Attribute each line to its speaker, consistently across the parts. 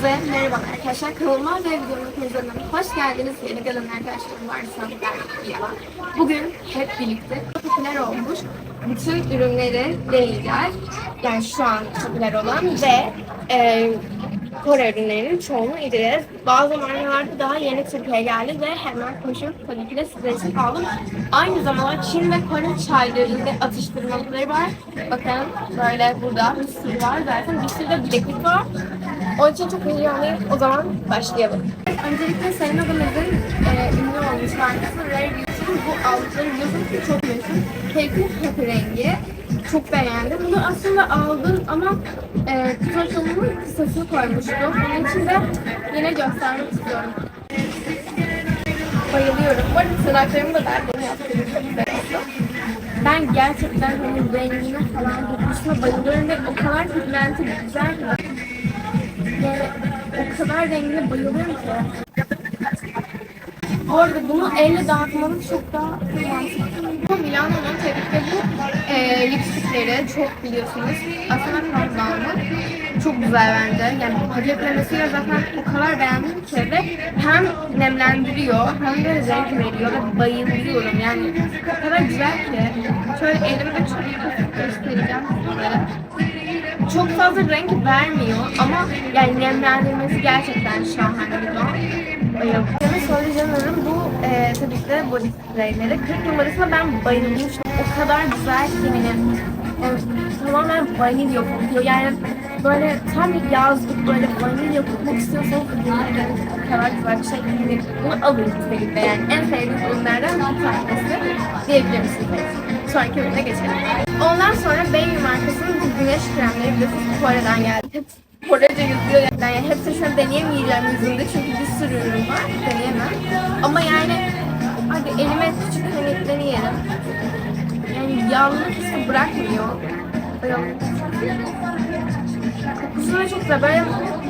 Speaker 1: Hepinize merhaba arkadaşlar. Kanalıma ve videoma hepinizden hoş geldiniz. Yeni gelen arkadaşlarım varsa merhaba. Bugün hep birlikte popüler olmuş bütün ürünleri deneyeceğiz. Yani şu an popüler olan ve e, Kore ürünlerinin çoğunu indireceğiz. Bazı markalar daha yeni Türkiye'ye geldi ve hemen koşup tabii ki de size için aldım. Aynı zamanda Çin ve Kore çaylarında atıştırmalıkları var. Bakın böyle burada bir sürü var. Zaten bir sürü de bileklik var. Onun için çok heyecanlıyım. O zaman başlayalım. Öncelikle Selin Adamız'ın e, ünlü olmuş markası Rare Beauty'nin bu aldıkları biliyorsunuz ki çok meşhur. Kekli happy rengi. Çok beğendim. Bunu aslında aldım ama e, kutu kısasını koymuştum. Onun için de yine göstermek istiyorum. Bayılıyorum. Bu arada tırnaklarımı da ben yaptım. Çok güzel oldu. Ben gerçekten hani rengine falan dokunuşuna bayılıyorum ve o kadar pigmenti güzel ki. O kadar rengine bayılıyorum ki. Bu arada bunu elle dağıtmanın çok daha mantıklı. Milano'nun tabii ki bu e, lipstikleri çok biliyorsunuz. Aslında Kazan'ın çok güzel bence. Yani paketlemesiyle zaten o kadar beğendim ki ve hem nemlendiriyor hem de renk veriyor ve bayılıyorum. Yani o kadar güzel ki. Şöyle elimde çok göstereceğim sizlere çok fazla renk vermiyor ama yani nemlendirmesi gerçekten şahane bir don. Ve söyleyeceğim bu e, tabii ki de body sprayleri. 40 numarasına ben bayılmıştım. O kadar güzel ki hani tamamen vanilya kokuyor. Yani böyle tam yazlık böyle vanilya kokmak istiyorsanız o kadar güzel bir şey. Yani bunu alın kesinlikle yani en sevdiğim ürünlerden bir tanesi diyebilir misiniz? Sonraki ürüne geçelim. Ondan sonra Baby markasının bu güneş kremleri biliyorsunuz Kore'den geldi. Hep Korece yazıyor. Yani hepsini şu an deneyemeyeceğim yüzümde çünkü bir sürü ürün var. Deneyemem. Ama yani hadi elime küçük hani deneyelim. Yani yağlılık hissi bırakmıyor. Böyle Kokusu da çok güzel.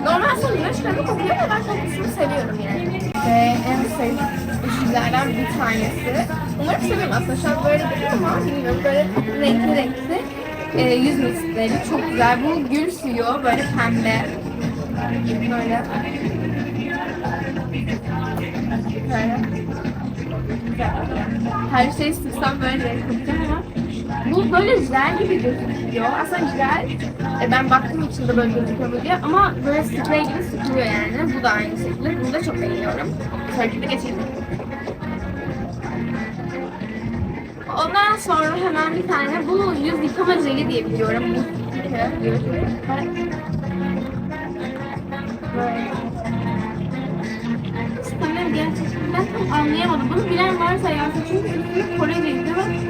Speaker 1: Normal son güneş kremi kokuyor ama ben kokusunu seviyorum yani. Ve en sevdiğim şeylerden bir tanesi. Umarım seviyorum aslında. Şu an böyle değil ama bilmiyorum. Böyle renkli renkli e, yüz mistleri. Çok güzel. Bu gül suyu. Böyle pembe. Böyle. Böyle. Her şeyi sıksam böyle renk yapacağım ama bu böyle jel gibi gözüküyor. Aslında jel, e, ben baktım içinde böyle gözüküyor mu diye ama böyle sprey gibi sıkılıyor yani. Bu da aynı şekilde. Bunu da çok beğeniyorum. De geçelim. Ondan sonra hemen bir tane bu yüz yıkama jeli diye biliyorum. İstemem gerçekten tam anlayamadım. Bunu bilen varsa yazsın çünkü Koreliydi değil mi?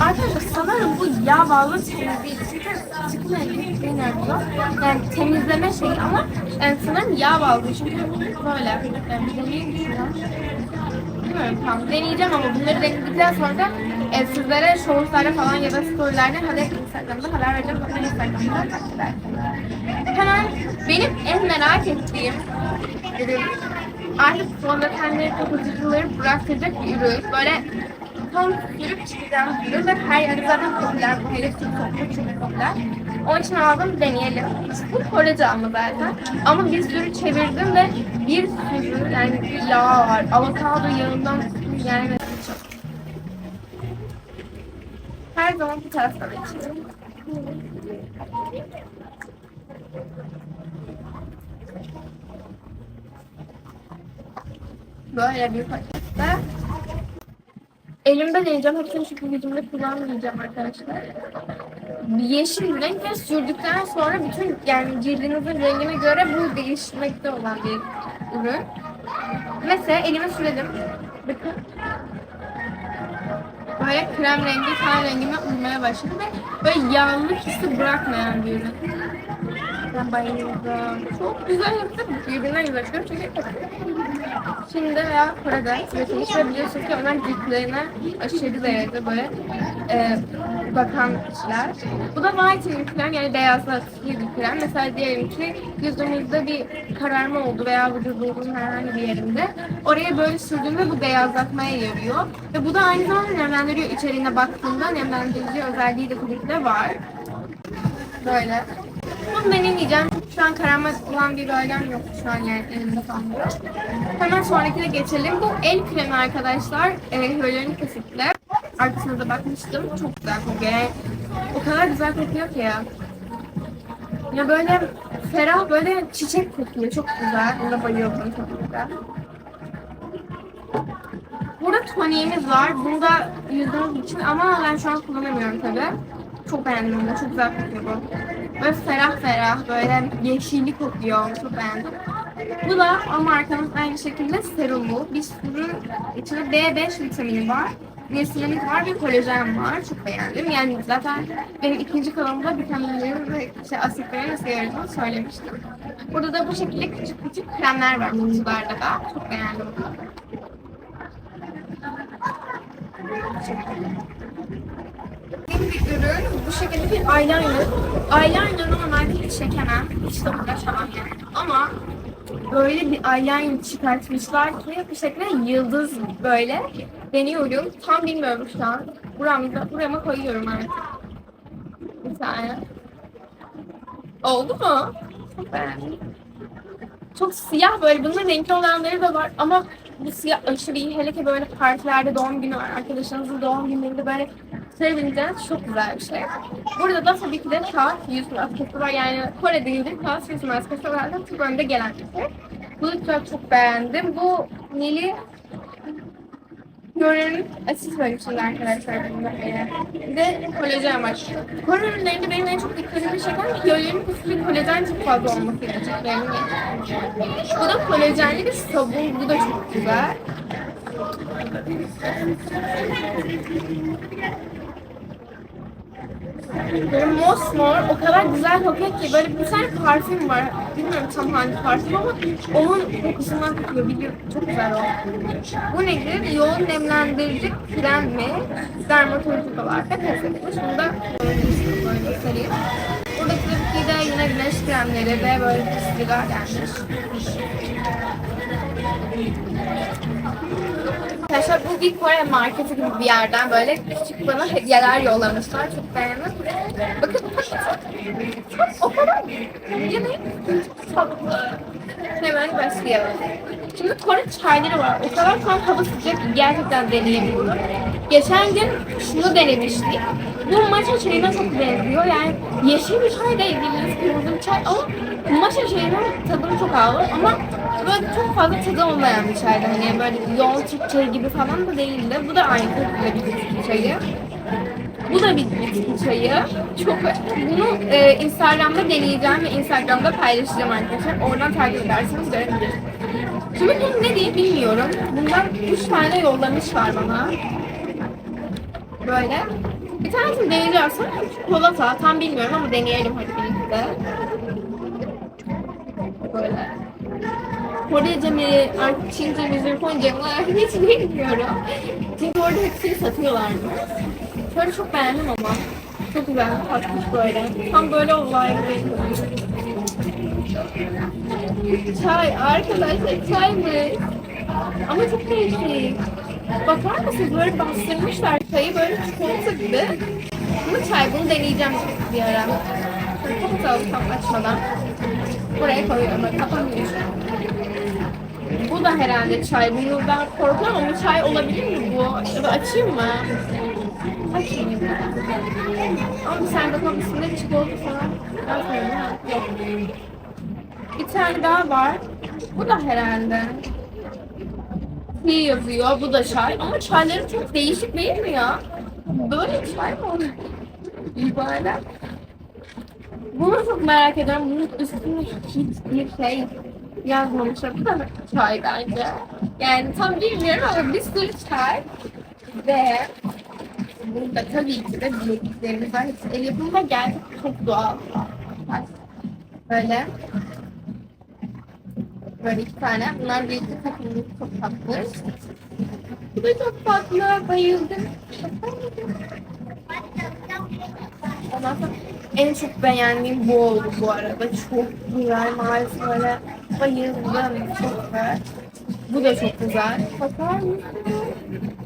Speaker 1: Arkadaşlar sanırım bu yağ bağlı temizliği. Elektriği nerede? Yani temizleme şeyi ama yani sanırım yağ bağlı. Çünkü böyle. Yani deneyeyim şuradan. Bilmiyorum tam. Deneyeceğim ama bunları denedikten sonra da e, sizlere shortslarda falan ya da storylerde hadi Instagram'da haber vereceğim. Edersiniz. Hemen benim en merak ettiğim ürün artık fondötenleri kapatıcıları bıraktıracak bir ürün. Böyle tam sürüp çıkacağım bir ürün ve her yerde zaten popüler. Bu hele TikTok'ta çok popüler. Onun için aldım deneyelim. Bu Korece ama zaten. Ama bir sürü çevirdim ve bir sürü yani bir yağ var. Avokado yağından yani çok. Her zaman bu taraftan açıyorum. Böyle bir pakette. Elimde deneyeceğim. Hepsini çünkü yüzümde kullanmayacağım arkadaşlar. Yeşil renk sürdükten sonra bütün yani cildinizin rengine göre bu değişmekte olan bir ürün. Mesela elime süredim. Bakın. Böyle krem rengi, ten rengime uymaya başladı ve böyle yağlılık hissi bırakmayan bir ürün. Ben bayıldım. Çok güzel yaptım. Birbirinden güzel çıkıyor çünkü Çin'de veya Kore'de üretilmiş ve biliyorsunuz ki onlar ciltlerine aşırı derecede böyle e, bakan kişiler. Bu da whitening krem yani beyazlatıcı bir krem. Mesela diyelim ki yüzümüzde bir kararma oldu veya vücudumuzun herhangi bir yerinde. Oraya böyle sürdüğümde bu beyazlatmaya yarıyor. Ve bu da aynı zamanda nemlendiriyor. İçeriğine baktığında nemlendirici özelliği de de var. Böyle. Bunu deneyeceğim. Şu an karamel olan bir gölgem yok şu an yani elimde falan. Hemen sonrakine geçelim. Bu el kremi arkadaşlar. E, hyaluronik asitle. Arkasına da bakmıştım. Çok güzel kokuyor. O kadar güzel kokuyor ki ya. Ya böyle ferah böyle çiçek kokuyor. Çok güzel. Buna bayıldım güzel. Burada toniğimiz var. Bunu da yüzümüz için ama ben şu an kullanamıyorum tabi. Çok beğendim bunu. Çok güzel kokuyor bu. Böyle ferah ferah, böyle yeşilli kokuyor. Çok beğendim. Bu da o markanın aynı şekilde serumu. Bir sürü içinde B5 vitamini var. Niasinamid var ve kolajen var. Çok beğendim. Yani zaten benim ikinci kanalımda vitaminlerin ve işte asitlerin nasıl yaradığını söylemiştim. Burada da bu şekilde küçük küçük kremler var kutularda da. Çok beğendim bunu. Bu şekilde bir eyeliner. Eyeliner normalde hiç çekemem. Hiç de uğraşamam yani. Ama böyle bir eyeliner çıkartmışlar ki bu şekilde yıldız böyle deniyorum. Tam bilmiyorum şu an. Buramda, burama koyuyorum artık. Bir tane. Oldu mu? Çok beğendim. Çok siyah böyle. Bunun renkli olanları da var ama bu siyah aşırı iyi. Hele ki böyle partilerde doğum günü var. Arkadaşlarınızın doğum günlerinde böyle sevineceğiniz çok güzel bir şey. Burada da tabii ki de kağıt yüz maskesi var. Yani Kore değildir. Kağıt yüz maskesi var. Çok önde gelen bir şey. Bunu çok, çok beğendim. Bu Nili Hyaluronik asit var içinde arkadaşlar bunda. Bir de kolajen var. Kore ürünlerinde benim en çok dikkatimi çeken asit ve kolajen çok fazla olması gerçekten. Bu da kolajenli bir sabun. Bu da çok güzel. Böyle mosmor o kadar güzel kokuyor ki böyle bir tane parfüm var. Bilmiyorum tam hangi parfüm ama onun kokusundan kokuyor. Biliyorum çok güzel o. Bu nedir? Yoğun nemlendirici krem mi? Dermatolojik olarak da test edilmiş. Bunu da böyle göstereyim. Buradaki bir de yine güneş kremleri ve böyle sigara gelmiş. Arkadaşlar bu bir Kore marketi gibi bir yerden böyle küçük bana hediyeler yollamışlar. Çok beğendim. Bakın o kadar yine tatlı. Hemen başlayalım. Şimdi Kore çayları var. O kadar an hava sıcak gerçekten deneyebiliyorum. Geçen gün şunu denemiştik. Bu matcha çayına çok benziyor. Yani yeşil bir çay değil, bildiğiniz bir çay ama matcha çayının tadını çok alır ama böyle çok fazla tadı olmayan bir çaydı. Hani böyle yoğun Türk çayı gibi falan da değildi. Bu da aynı bir bitki çayı. Bu da bir bitki çayı. Çok bunu e, Instagram'da deneyeceğim ve Instagram'da paylaşacağım arkadaşlar. Oradan takip ederseniz görebilirsiniz. Bu ne diye bilmiyorum. Bundan 3 tane yollamışlar bana. Böyle. Bir tanesini deneyeceğim. Sanırım çikolata. Tam bilmiyorum ama deneyelim hadi birlikte. Böyle. Korece mi, artık Çince mi, Japonca mı hiç bilmiyorum. Çünkü orada hepsini satıyorlardı. Şöyle çok beğendim ama. Çok güzel, tatlış böyle. Tam böyle olay. Çay, arkadaşlar çay mı? Ama çok değişik. Bakar mısınız böyle bastırmışlar çayı böyle çikolata gibi. Ama çay bunu deneyeceğim bir ara. Kapatalım tam açmadan. Buraya koyuyorum böyle kapanmıyor. Bu da herhalde çay. Bunu ben korkuyorum ama çay olabilir mi bu? Da açayım mı? Açayım. Ama sen bakalım üstünde çikolata falan yazmıyor mu? Yok. Bir tane daha var. Bu da herhalde. Tea yazıyor. Bu da çay. Ama çayları çok değişik değil mi ya? Böyle çay mı olur? İbadet. Bunu çok merak ediyorum. Bunun üstünde hiç bir şey yazmamışlar. Bu da çay bence. Yani tam bilmiyorum ama bir sürü çay. Ve burada tabii ki de bilekliklerimiz var. Hepsi el yapımı ve çok doğal. Böyle. Böyle iki tane. Bunlar birlikte takımlı çok tatlı. Bu da çok tatlı. Bayıldım. Ondan sonra en çok beğendiğim bu oldu bu arada. Çok güzel maalesef öyle bayıldım. Çok güzel. Bu da çok güzel. Bakar?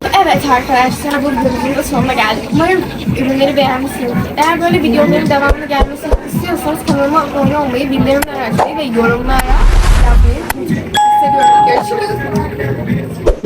Speaker 1: Evet arkadaşlar bu bölümün de sonuna geldik. Umarım ürünleri beğenmişsiniz. Eğer böyle videoların devamlı gelmesini istiyorsanız kanalıma abone olmayı, bildirimleri açmayı ve yorumlara yapmayı seviyorum. Görüşürüz.